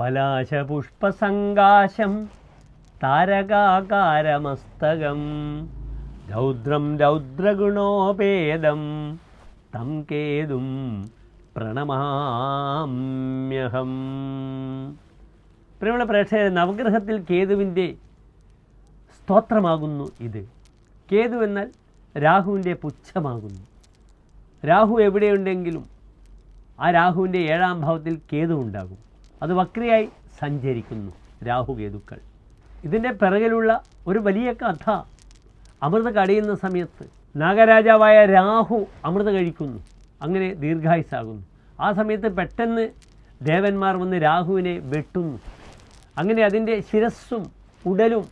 പലാശപുഷ്പസങ്കാശം താരകാകാരമസ്തകം രൗദ്രം രൗദ്രഗുണോപേദം തം കേതും പ്രണമാമ്യഹം. പ്രിയമുള്ള പ്രേക്ഷകർ നവഗ്രഹത്തിൽ കേതുവിന്റെ സ്തോത്രമാകുന്നു ഇത്. കേതു എന്നാൽ രാഹുവിന്റെ പുച്ഛമാകുന്നു. രാഹു എവിടെയുണ്ടെങ്കിലും ആ രാഹുവിന്റെ ഏഴാം ഭാവത്തിൽ കേതു ഉണ്ടാകും അത് വക്രിയായി സഞ്ചരിക്കുന്നു രാഹുകേതുക്കൾ. ഇതിന്റെ പിറകിലുള്ള ഒരു വലിയ കഥ അമൃത് കടിയുന്ന സമയത്ത് നാഗരാജാവായ രാഹു അമൃത് കഴിക്കുന്നു. അങ്ങനെ ദീർഘായുസാകുന്നു. ആ സമയത്ത് പെട്ടെന്ന് ദേവന്മാർ വന്ന് രാഹുവിനെ വെട്ടുന്നു. അങ്ങനെ അതിന്റെ ശിരസ്സും ഉടലും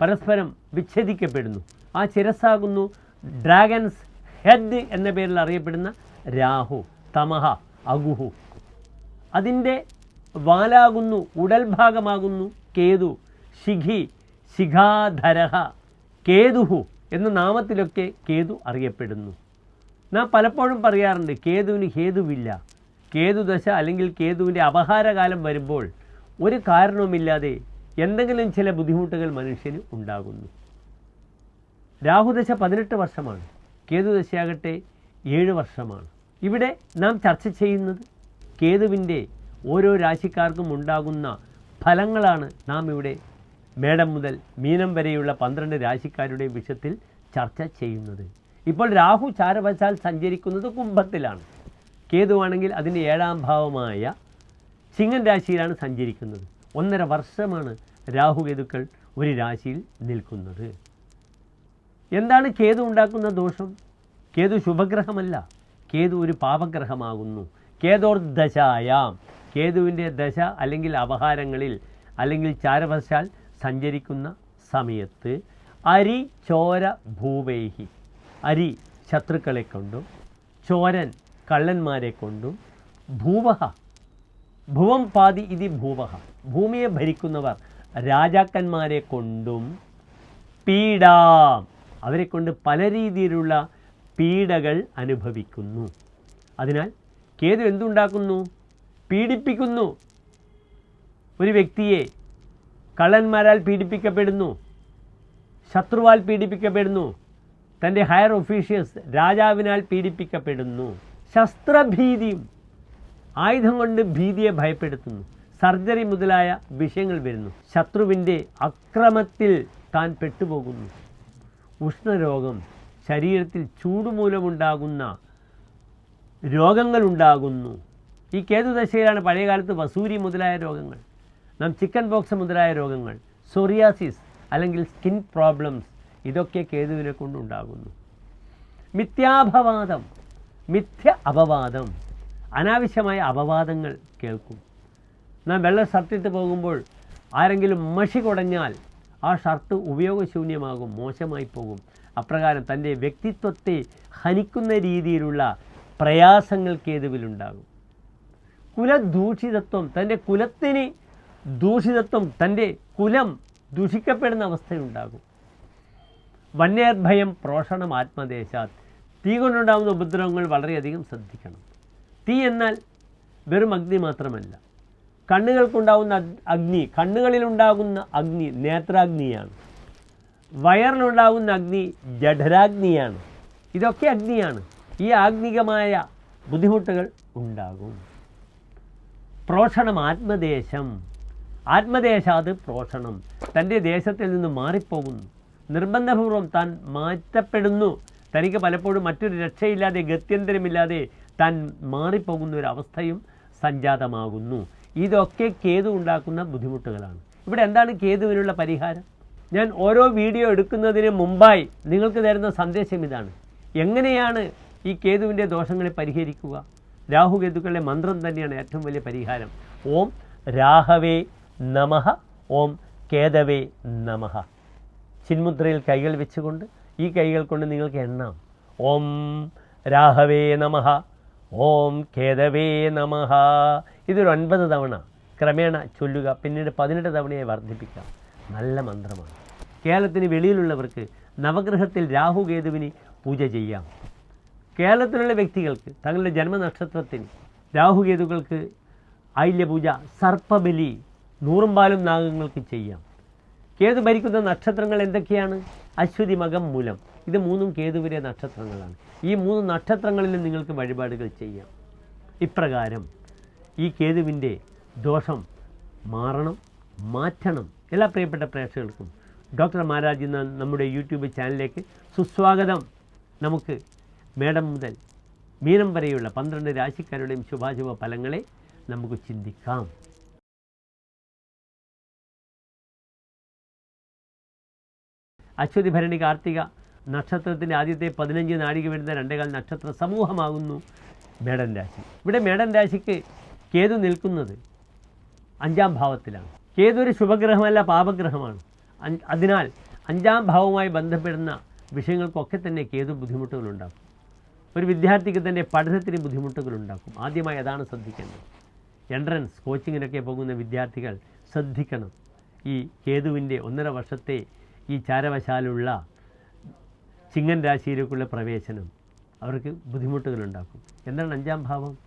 പരസ്പരം വിച്ഛേദിക്കപ്പെടുന്നു. ആ ശിരസ്സാകുന്നു ഡ്രാഗൻസ് ഹെഡ് എന്ന പേരിൽ അറിയപ്പെടുന്ന രാഹു തമഹ അഗുഹു. അതിന്റെ വാലാകുന്നു ഉടൽ ഭാഗമാകുന്നു കേതു ശിഖി ശിഖാധരഹ കേതുഹു എന്ന നാമത്തിലൊക്കെ കേതു അറിയപ്പെടുന്നു. നാം പലപ്പോഴും പറയാറുണ്ട് കേതുവിന് ഹേതുവില്ല. കേതുദശ അല്ലെങ്കിൽ കേതുവിന്റെ അപഹാരകാലം വരുമ്പോൾ ഒരു കാരണവുമില്ലാതെ എന്തെങ്കിലും ചില ബുദ്ധിമുട്ടുകൾ മനുഷ്യന് ഉണ്ടാകുന്നു. രാഹുദശ പതിനെട്ട് വർഷമാണ്. കേതുദശയാകട്ടെ ഏഴ് വർഷമാണ്. ഇവിടെ നാം ചർച്ച ചെയ്യുന്നത് കേതുവിന്റെ ഓരോ രാശിക്കാർക്കും ഉണ്ടാകുന്ന ഫലങ്ങളാണ് നാം ഇവിടെ മേടം മുതൽ മീനം വരെയുള്ള പന്ത്രണ്ട് രാശിക്കാരുടെ വിഷയത്തിൽ ചർച്ച ചെയ്യുന്നത്. ഇപ്പോൾ രാഹു ചാരവശാൽ സഞ്ചരിക്കുന്നത് കുംഭത്തിലാണ്. കേതുവാണെങ്കിൽ അതിന്റെ ഏഴാം ഭാവമായ ചിങ്ങൻ രാശിയിലാണ് സഞ്ചരിക്കുന്നത്. ഒന്നര വർഷമാണ് രാഹുകേതുക്കൾ ഒരു രാശിയിൽ നിൽക്കുന്നത്. എന്താണ് കേതു ഉണ്ടാക്കുന്ന ദോഷം? കേതു ശുഭഗ്രഹമല്ല. കേതു ഒരു പാപഗ്രഹമാകുന്നു. കേതോർ ദശായാം കേതുവിന്റെ ദശ അല്ലെങ്കിൽ അപഹാരങ്ങളിൽ അല്ലെങ്കിൽ ചാരവശാൽ സഞ്ചരിക്കുന്ന സമയത്ത് അരി ചോര ഭൂവേഹി. അരി ശത്രുക്കളെ കൊണ്ടും ചോരൻ കള്ളന്മാരെ കൊണ്ടും ഭൂവഹ ഭുവം പാതി ഇതി ഭൂവഹ. ഭൂമിയെ ഭരിക്കുന്നവർ രാജാക്കന്മാരെ കൊണ്ടും പീഡാം. അവരെ കൊണ്ട് പല രീതിയിലുള്ള പീഡകൾ അനുഭവിക്കുന്നു. അതിനാൽ കേതു എന്തുണ്ടാക്കുന്നു? പീഡിപ്പിക്കുന്നു. ഒരു വ്യക്തിയെ കള്ളന്മാരാൽ പീഡിപ്പിക്കപ്പെടുന്നു. ശത്രുവാൽ പീഡിപ്പിക്കപ്പെടുന്നു. തന്റെ ഹയർ ഒഫീഷ്യൽസ് രാജാവിനാൽ പീഡിപ്പിക്കപ്പെടുന്നു. ശസ്ത്രഭീതിയും ആയുധം കൊണ്ട് ഭീതിയെ ഭയപ്പെടുത്തുന്നു. സർജറി മുതലായ വിഷയങ്ങൾ വരുന്നു. ശത്രുവിന്റെ അക്രമത്തിൽ താൻ പെട്ടുപോകുന്നു. ഉഷ്ണരോഗം ശരീരത്തിൽ ചൂടുമൂലമുണ്ടാകുന്ന രോഗങ്ങളുണ്ടാകുന്നു. ഈ കേതുദശയിലാണ് പഴയകാലത്ത് വസൂരി മുതലായ രോഗങ്ങൾ നാം ചിക്കൻ ബോക്സ് മുതലായ രോഗങ്ങൾ സോറിയാസിസ് അല്ലെങ്കിൽ സ്കിൻ പ്രോബ്ലംസ് ഇതൊക്കെ കേതുവിനെ കൊണ്ടുണ്ടാകുന്നു മിഥ്യാപവാദം മിഥ്യ അപവാദം അനാവശ്യമായ അപവാദങ്ങൾ കേൾക്കും. നാം വെള്ള ഷർട്ടിട്ട് പോകുമ്പോൾ ആരെങ്കിലും മഷി കുടഞ്ഞാൽ ആ ഷർട്ട് ഉപയോഗശൂന്യമാകും മോശമായി പോകും. അപ്രകാരം തന്റെ വ്യക്തിത്വത്തെ ഹനിക്കുന്ന രീതിയിലുള്ള പ്രയാസങ്ങൾ കേതുവിലുണ്ടാകും. കുലദൂഷിതത്വം തന്റെ കുലത്തിന് ദൂഷിതത്വം തന്റെ കുലം ദൂഷിക്കപ്പെടുന്ന അവസ്ഥയുണ്ടാകും വന്യർഭയം പ്രോഷണം ആത്മദേശാത്. തീ കൊണ്ടുണ്ടാകുന്ന ഉപദ്രവങ്ങൾ വളരെയധികം ശ്രദ്ധിക്കണം. തീ എന്നാൽ വെറും അഗ്നി മാത്രമല്ല. കണ്ണുകൾക്കുണ്ടാകുന്ന അഗ്നി കണ്ണുകളിലുണ്ടാകുന്ന അഗ്നി നേത്രാഗ്നിയാണ്. വയറിലുണ്ടാകുന്ന അഗ്നി ജഠരാഗ്നിയാണ്. ഇതൊക്കെ അഗ്നിയാണ്. ഈ ആഗ്നികമായ ബുദ്ധിമുട്ടുകൾ ഉണ്ടാകും. പ്രോഷണം ആത്മദേശം. ആത്മദേശാത് പ്രോഷണം. തന്റെ ദേശത്തിൽ നിന്ന് മാറിപ്പോകുന്നു. നിർബന്ധപൂർവം താൻ മാറ്റപ്പെടുന്നു. തനിക്ക് പലപ്പോഴും മറ്റൊരു രക്ഷയില്ലാതെ ഗത്യന്തരമില്ലാതെ താൻ മാറിപ്പോകുന്ന ഒരു അവസ്ഥയും സംജാതമാകുന്നു. ഇതൊക്കെ കേതു ഉണ്ടാക്കുന്ന ബുദ്ധിമുട്ടുകളാണ്. ഇവിടെ എന്താണ് കേതുവിനുള്ള പരിഹാരം? ഞാൻ ഓരോ വീഡിയോ എടുക്കുന്നതിന് മുമ്പായി നിങ്ങൾക്ക് തരുന്ന സന്ദേശം ഇതാണ്. എങ്ങനെയാണ് ഈ കേതുവിന്റെ ദോഷങ്ങളെ പരിഹരിക്കുക? രാഹുകേതുക്കളുടെ മന്ത്രം തന്നെയാണ് ഏറ്റവും വലിയ പരിഹാരം. ഓം രാഹവേ നമഹ ഓം കേതവേ നമഹ ചിന്മുദ്രയിൽ കൈകൾ വെച്ചുകൊണ്ട് ഈ കൈകൾ കൊണ്ട് നിങ്ങൾക്ക് എണ്ണാം. ഓം രാഹവേ നമഹ ഓം കേതവേ നമഹ ഇതൊരു ഒൻപത് തവണ ക്രമേണ ചൊല്ലുക പിന്നീട് പതിനെട്ട് തവണയായി വർദ്ധിപ്പിക്കാം. നല്ല മന്ത്രമാണ്. കേരളത്തിന് വെളിയിലുള്ളവർക്ക് നവഗ്രഹത്തിൽ രാഹുകേതുവിന് പൂജ ചെയ്യാം. കേരളത്തിലുള്ള വ്യക്തികൾക്ക് തങ്ങളുടെ ജന്മനക്ഷത്രത്തിന് രാഹുകേതുക്കൾക്ക് ആയില്യപൂജ സർപ്പബലി നൂറും പാലും നാഗങ്ങൾക്ക് ചെയ്യാം. കേതു ഭരിക്കുന്ന നക്ഷത്രങ്ങൾ എന്തൊക്കെയാണ്? അശ്വതി മകം മൂലം. ഇത് മൂന്നും കേതുവിലെ നക്ഷത്രങ്ങളാണ്. ഈ മൂന്ന് നക്ഷത്രങ്ങളിലും നിങ്ങൾക്ക് വഴിപാടുകൾ ചെയ്യാം. ഇപ്രകാരം ഈ കേതുവിന്റെ ദോഷം മാറണം മാറ്റണം. എല്ലാ പ്രിയപ്പെട്ട പ്രേക്ഷകർക്കും ഡോക്ടർ മഹാരാജ് നമ്മുടെ യൂട്യൂബ് ചാനലിലേക്ക് സുസ്വാഗതം. നമുക്ക് മേടം മുതൽ മീനം വരെയുള്ള പന്ത്രണ്ട് രാശിക്കാരുടെയും ശുഭാശുഭ ഫലങ്ങളെ നമുക്ക് ചിന്തിക്കാം. അശ്വതി ഭരണി കാർത്തിക നക്ഷത്രത്തിന്റെ ആദ്യത്തെ പതിനഞ്ച് നാഴിക വരുന്ന രണ്ടേകാൽ നക്ഷത്ര സമൂഹമാകുന്നു മേടൻ രാശി. ഇവിടെ മേടൻ രാശിക്ക് കേതു നിൽക്കുന്നത് അഞ്ചാം ഭാവത്തിലാണ്. കേതു ഒരു ശുഭഗ്രഹമല്ല പാപഗ്രഹമാണ്. അതിനാൽ അഞ്ചാം ഭാവവുമായി ബന്ധപ്പെടുന്ന വിഷയങ്ങൾക്കൊക്കെ തന്നെ കേതു ബുദ്ധിമുട്ടുകളുണ്ടാക്കും. ഒരു വിദ്യാർത്ഥിക്ക് തന്നെ പഠനത്തിന് ബുദ്ധിമുട്ടുകളുണ്ടാക്കും ആദ്യമായി അതാണ് ശ്രദ്ധിക്കേണ്ടത്. എൻട്രൻസ് കോച്ചിങ്ങിനൊക്കെ പോകുന്ന വിദ്യാർത്ഥികൾ ശ്രദ്ധിക്കണം. ഈ കേതുവിന്റെ ഒന്നര വർഷത്തെ ഈ ചാരവശാലുള്ള ചിങ്ങൻ രാശിയിലേക്കുള്ള പ്രവേശനം അവർക്ക് ബുദ്ധിമുട്ടുകളുണ്ടാക്കും എന്താണ് അഞ്ചാം ഭാവം?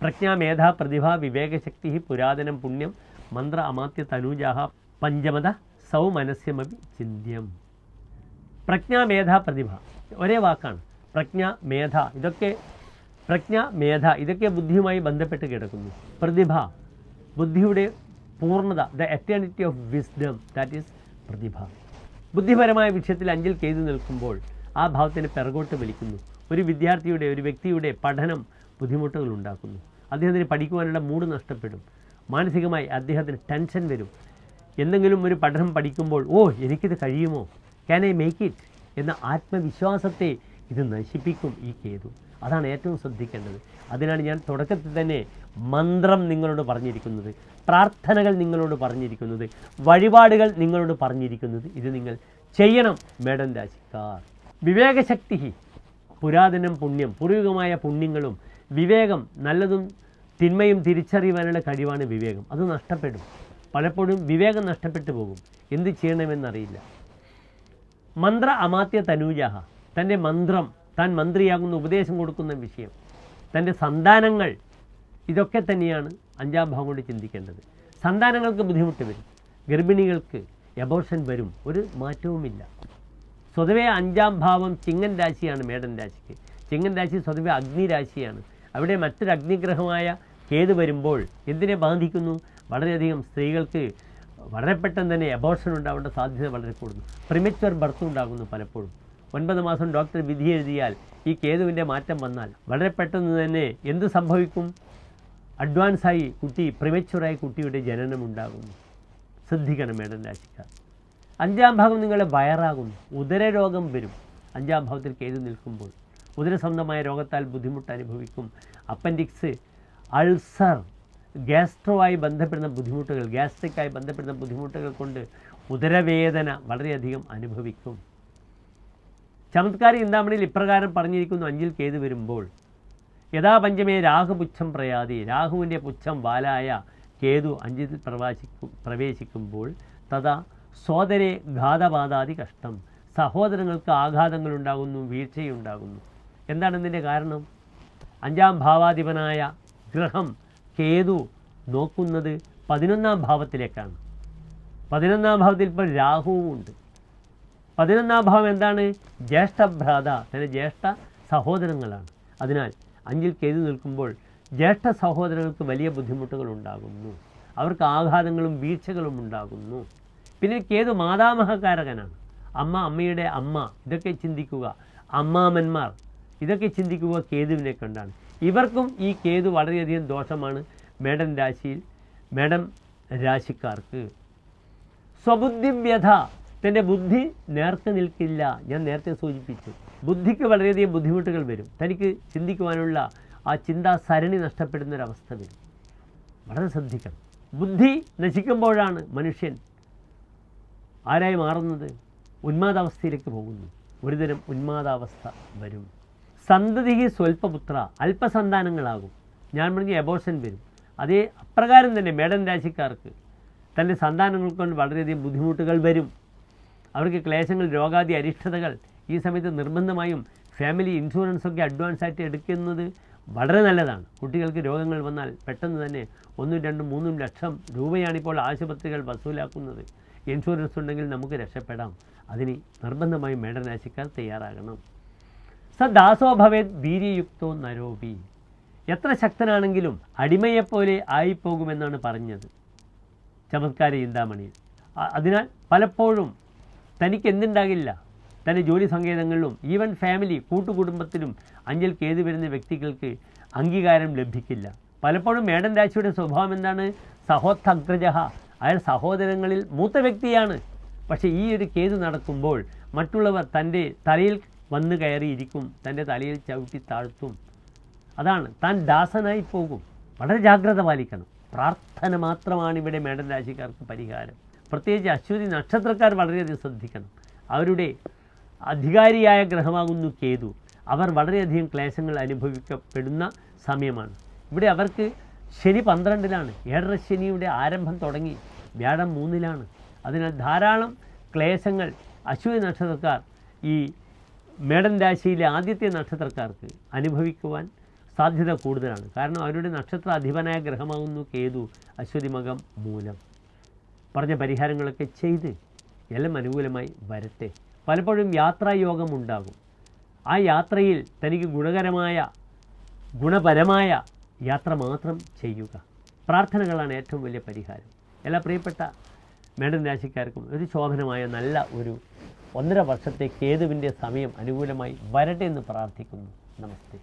പ്രജ്ഞാ മേധാ പ്രതിഭ വിവേകശക്തി പുരാതനം പുണ്യം മന്ത്ര അമാത്യ തനൂജാഹ പഞ്ചമത സൗമനസ്യമപി ചിന്ത്യം പ്രജ്ഞാ മേധ പ്രതിഭ. ഒരേ വാക്കാണ്. പ്രജ്ഞ മേധ. ഇതൊക്കെ പ്രജ്ഞ മേധ. ഇതൊക്കെ ബുദ്ധിയുമായി ബന്ധപ്പെട്ട് കിടക്കുന്നു. പ്രതിഭ. ബുദ്ധിയുടെ പൂർണത the eternity of wisdom that is പ്രതിഭ. ബുദ്ധിപരമായ വിഷയത്തിൽ അഞ്ചിൽ ചെയ്തു നിൽക്കുമ്പോൾ ആ ഭാവത്തിന് പിറകോട്ട് വലിക്കുന്നു. ഒരു വിദ്യാർത്ഥിയുടെ ഒരു വ്യക്തിയുടെ പഠനം ബുദ്ധിമുട്ടുകൾ ഉണ്ടാക്കുന്നു. അദ്ദേഹത്തിന് പഠിക്കുവാനുള്ള മൂഡ് നഷ്ടപ്പെടും. മാനസികമായി അദ്ദേഹത്തിന് ടെൻഷൻ വരും. എന്തെങ്കിലും ഒരു പഠനം പഠിക്കുമ്പോൾ ഓ എനിക്കിത് കഴിയുമോ? ക്യാൻ ഐ മേക്ക് ഇറ്റ് എന്ന ആത്മവിശ്വാസത്തെ ഇത് നശിപ്പിക്കും ഈ കേതു. അതാണ് ഏറ്റവും ശ്രദ്ധിക്കേണ്ടത്. അതിനാണ് ഞാൻ തുടക്കത്തിൽ തന്നെ മന്ത്രം നിങ്ങളോട് പറഞ്ഞിരിക്കുന്നത് പ്രാർത്ഥനകൾ നിങ്ങളോട് പറഞ്ഞിരിക്കുന്നത് വഴിപാടുകൾ നിങ്ങളോട് പറഞ്ഞിരിക്കുന്നത്. ഇത് നിങ്ങൾ ചെയ്യണം മേഡം രാശിക്കാർ. വിവേകശക്തി പുരാതനം പുണ്യം പൂർവികമായ പുണ്യങ്ങളും വിവേകം നല്ലതും തിന്മയും തിരിച്ചറിയുവാനുള്ള കഴിവാണ് വിവേകം. അത് നഷ്ടപ്പെടും. പലപ്പോഴും വിവേകം നഷ്ടപ്പെട്ടു പോകും. എന്ത് ചെയ്യണമെന്നറിയില്ല. മന്ത്ര അമാത്യ തനൂജാഹ തന്റെ മന്ത്രം താൻ മന്ത്രിയാകുന്ന ഉപദേശം കൊടുക്കുന്ന വിഷയം തന്റെ സന്താനങ്ങൾ ഇതൊക്കെ തന്നെയാണ് അഞ്ചാം ഭാഗം കൊണ്ട് ചിന്തിക്കേണ്ടത്. സന്താനങ്ങൾക്ക് ബുദ്ധിമുട്ട് വരും. ഗർഭിണികൾക്ക് എബോർഷൻ വരും. ഒരു മാറ്റവുമില്ല. സ്വതവേ അഞ്ചാം ഭാവം ചിങ്ങൻ രാശിയാണ് മേടൻ രാശിക്ക്. ചിങ്ങൻ രാശി സ്വതവേ അഗ്നി രാശിയാണ്. അവിടെ മറ്റൊരു അഗ്നിഗ്രഹമായ കേതു വരുമ്പോൾ എന്തിനെ ബാധിക്കുന്നു? വളരെയധികം സ്ത്രീകൾക്ക് വളരെ പെട്ടെന്ന് തന്നെ എബോർഷൻ ഉണ്ടാവേണ്ട സാധ്യത വളരെ കൂടുന്നു. പ്രിമച്വർ ബർത്ത് ഉണ്ടാകുന്നു പലപ്പോഴും. ഒൻപത് മാസം ഡോക്ടർ വിധി എഴുതിയാൽ ഈ കേതുവിന്റെ മാറ്റം വന്നാൽ വളരെ പെട്ടെന്ന് തന്നെ എന്ത് സംഭവിക്കും? അഡ്വാൻസായി കുട്ടി പ്രിമച്ചുറായി കുട്ടിയുടെ ജനനം ഉണ്ടാകുന്നു. ശ്രദ്ധിക്കണം മേഡം രാശിക്കാർ. അഞ്ചാം ഭാഗം നിങ്ങളെ വയറാകുന്നു. ഉദരരോഗം വരും. അഞ്ചാം ഭാഗത്തിൽ കേതു നിൽക്കുമ്പോൾ ഉദരസംബന്ധമായ രോഗത്താൽ ബുദ്ധിമുട്ട് അനുഭവിക്കും. അപ്പൻഡിക്സ് അൾസർ ഗ്യാസ്ട്രോയി ബന്ധപ്പെടുന്ന ബുദ്ധിമുട്ടുകൾ ഗ്യാസ്ട്രിക്കായി ബന്ധപ്പെടുന്ന ബുദ്ധിമുട്ടുകൾ കൊണ്ട് ഉദരവേദന വളരെയധികം അനുഭവിക്കും. ചമത്കാരി ചിന്താമണിയിൽ ഇപ്രകാരം പറഞ്ഞിരിക്കുന്നു അഞ്ചിൽ കേതു വരുമ്പോൾ യഥാപഞ്ചമേ രാഹുപുച്ഛം പ്രയാതി രാഹുവിന്റെ പുച്ഛം വാലായ കേതു അഞ്ചിൽ പ്രവാസിക്കും പ്രവേശിക്കുമ്പോൾ തഥാ സോദരെ ഘാതപാതാതി കഷ്ടം സഹോദരങ്ങൾക്ക് ആഘാതങ്ങളുണ്ടാകുന്നു വീഴ്ചയുണ്ടാകുന്നു. എന്താണ് ഇതിന്റെ കാരണം? അഞ്ചാം ഭാവാധിപനായ ഗ്രഹം കേതു നോക്കുന്നത് പതിനൊന്നാം ഭാവത്തിലേക്കാണ്. പതിനൊന്നാം ഭാവത്തിൽ ഇപ്പോൾ രാഹുവും ഉണ്ട് പതിനൊന്നാം ഭാവം എന്താണ്? ജ്യേഷ്ഠ ഭ്രാത തന്റെ ജ്യേഷ്ഠ സഹോദരങ്ങളാണ്. അതിനാൽ അഞ്ചിൽ കേതു നിൽക്കുമ്പോൾ ജ്യേഷ്ഠ സഹോദരങ്ങൾക്ക് വലിയ ബുദ്ധിമുട്ടുകൾ ഉണ്ടാകുന്നു. അവർക്ക് ആഘാതങ്ങളും വീഴ്ചകളും ഉണ്ടാകുന്നു. പിന്നെ കേതു മാതാമഹകാരകനാണ്. അമ്മ അമ്മയുടെ അമ്മ ഇതൊക്കെ ചിന്തിക്കുക. അമ്മാമന്മാർ ഇതൊക്കെ ചിന്തിക്കുക കേതുവിനെ കണ്ടാണ്. ഇവർക്കും ഈ കേതു വളരെയധികം ദോഷമാണ് മേടൻ രാശിയിൽ മേടം രാശിക്കാർക്ക്. സ്വബുദ്ധി വ്യഥ തന്റെ ബുദ്ധി നേർക്ക് നിൽക്കില്ല. ഞാൻ നേരത്തെ സൂചിപ്പിച്ചു. ബുദ്ധിക്ക് വളരെയധികം ബുദ്ധിമുട്ടുകൾ വരും. തനിക്ക് ചിന്തിക്കുവാനുള്ള ആ ചിന്താ സരണി നഷ്ടപ്പെടുന്നൊരവസ്ഥ വരും. വളരെ ശ്രദ്ധിക്കണം. ബുദ്ധി നശിക്കുമ്പോഴാണ് മനുഷ്യൻ ആരായി മാറുന്നത്? ഉന്മാദാവസ്ഥയിലേക്ക് പോകുന്നു. ഒരുതരം ഉന്മാദാവസ്ഥ വരും. സന്തതി സ്വൽപ്പപുത്ര അല്പസന്താനങ്ങളാകും. ഞാൻ പറഞ്ഞ എബോഷൻ വരും. അതേ അപ്രകാരം തന്നെ മേടൻ രാശിക്കാർക്ക് തന്റെ സന്താനങ്ങൾ കൊണ്ട് വളരെയധികം ബുദ്ധിമുട്ടുകൾ വരും. അവർക്ക് ക്ലേശങ്ങൾ രോഗാദി അരിഷ്ടതകൾ ഈ സമയത്ത് നിർബന്ധമായും ഫാമിലി ഇൻഷുറൻസ് ഒക്കെ അഡ്വാൻസ് ആയിട്ട് എടുക്കുന്നത് വളരെ നല്ലതാണ്. കുട്ടികൾക്ക് രോഗങ്ങൾ വന്നാൽ പെട്ടെന്ന് തന്നെ ഒന്നും രണ്ടും മൂന്നും ലക്ഷം രൂപയാണിപ്പോൾ ആശുപത്രികൾ വസൂലാക്കുന്നത്. ഇൻഷുറൻസ് ഉണ്ടെങ്കിൽ നമുക്ക് രക്ഷപ്പെടാം. അതിന് നിർബന്ധമായും മേടരാശിക്കാർ തയ്യാറാകണം. സ ദാസോ ഭവേത് വീര്യയുക്തോ നരോപി. എത്ര ശക്തനാണെങ്കിലും അടിമയെപ്പോലെ ആയിപ്പോകുമെന്നാണ് പറഞ്ഞത്. ചമത്കാര ചിന്താമണിയിൽ അ- അതിനാൽ പലപ്പോഴും തനിക്ക് എന്തുണ്ടാകില്ല തന്റെ ജോലി സങ്കേതങ്ങളിലും ഈവൻ ഫാമിലി കൂട്ടുകുടുംബത്തിലും അഞ്ചൽ കേതു വരുന്ന വ്യക്തികൾക്ക് അംഗീകാരം ലഭിക്കില്ല. പലപ്പോഴും മേടൻ രാശിയുടെ സ്വഭാവം എന്താണ്? സഹോദഗ്രജഹ അയാൾ സഹോദരങ്ങളിൽ മൂത്ത വ്യക്തിയാണ്. പക്ഷേ ഈ ഒരു കേതു നടക്കുമ്പോൾ മറ്റുള്ളവർ തന്റെ തലയിൽ വന്നു കയറിയിരിക്കും തന്റെ തലയിൽ ചവിട്ടി താഴ്ത്തും. അതാണ് താൻ ദാസനായി പോകും. വളരെ ജാഗ്രത പാലിക്കണം. പ്രാർത്ഥന മാത്രമാണ് ഇവിടെ മേടൻ രാശിക്കാർക്ക് പരിഹാരം. പ്രത്യേകിച്ച് അശ്വതി നക്ഷത്രക്കാർ വളരെയധികം ശ്രദ്ധിക്കണം. അവരുടെ അധികാരിയായ ഗ്രഹമാകുന്നു കേതു. അവർ വളരെയധികം ക്ലേശങ്ങൾ അനുഭവിക്കപ്പെടുന്ന സമയമാണ്. ഇവിടെ അവർക്ക് ശനി പന്ത്രണ്ടിലാണ്. ഏഴര ശനിയുടെ ആരംഭം തുടങ്ങി വ്യാഴം മൂന്നിലാണ്. അതിനാൽ ധാരാളം ക്ലേശങ്ങൾ അശ്വതി നക്ഷത്രക്കാർ ഈ മേടൻ രാശിയിലെ ആദ്യത്തെ നക്ഷത്രക്കാർക്ക് അനുഭവിക്കുവാൻ സാധ്യത കൂടുതലാണ്. കാരണം അവരുടെ നക്ഷത്ര അധിപനായ ഗ്രഹമാകുന്നു കേതു അശ്വതിമകം മൂലം. പറഞ്ഞ പരിഹാരങ്ങളൊക്കെ ചെയ്ത് എല്ലാം അനുകൂലമായി വരട്ടെ. പലപ്പോഴും യാത്രായോഗം ഉണ്ടാകും ആ യാത്രയിൽ തനിക്ക് ഗുണകരമായ ഗുണപരമായ യാത്ര മാത്രം ചെയ്യുക. പ്രാർത്ഥനകളാണ് ഏറ്റവും വലിയ പരിഹാരം. എല്ലാ പ്രിയപ്പെട്ട മേഡം രാശിക്കാർക്കും ഒരു ശോഭനമായ നല്ല ഒരു ഒന്നര വർഷത്തെ കേതുവിന്റെ സമയം അനുകൂലമായി വരട്ടെ എന്ന് പ്രാർത്ഥിക്കുന്നു. നമസ്തേ.